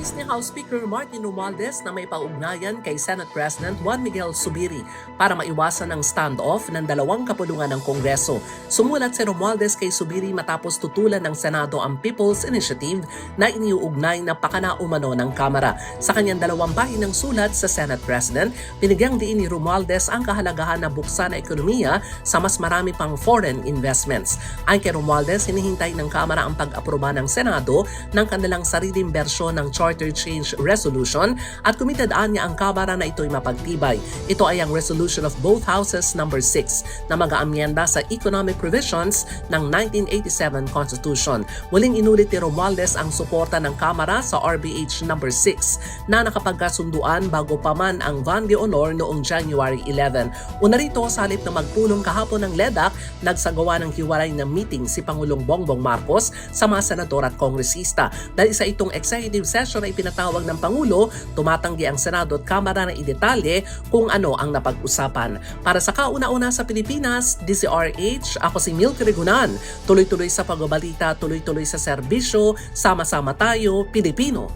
Nais ni House Speaker Martin Romualdez na may paugnayan kay Senate President Juan Miguel Subiri para maiwasan ang standoff ng dalawang kapulungan ng Kongreso. Sumulat si Romualdez kay Subiri matapos tutulan ng Senado ang People's Initiative na iniuugnay na pakana umano ng Kamara. Sa kanyang dalawang bahin ng sulat sa Senate President, binigyang diin ni Romualdez ang kahalagahan na buksan na ekonomiya sa mas marami pang foreign investments. Ayon kay Romualdez, hinihintay ng Kamara ang pag-aproba ng Senado ng kanilang sariling bersyon ng Charter Change Resolution at kumitadaan niya ang Kamara na ito'y mapagtibay. Ito ay ang resolution of both houses number 6 na mag-aamyenda sa economic provisions ng 1987 Constitution. Muling inulit ni Romualdez ang suporta ng Kamara sa RBH number 6 na nakapagkasunduan bago pa man ang Van de Honor noong January 11. Una rito sa halip na magpulong kahapon ng LEDAC, nagsagawa ng hiwalay na meeting si Pangulong Bongbong Marcos sa mga senador at kongresista. Dahil sa itong executive session ay pinatawag ng Pangulo, tumatanggi ang Senado at Kamara na idetalye kung ano ang napag-usapan. Para sa kauna-una sa Pilipinas, DCRH, ako si Milky Regunan. Tuloy-tuloy sa pagbabalita, tuloy-tuloy sa serbisyo, sama-sama tayo, Pilipino.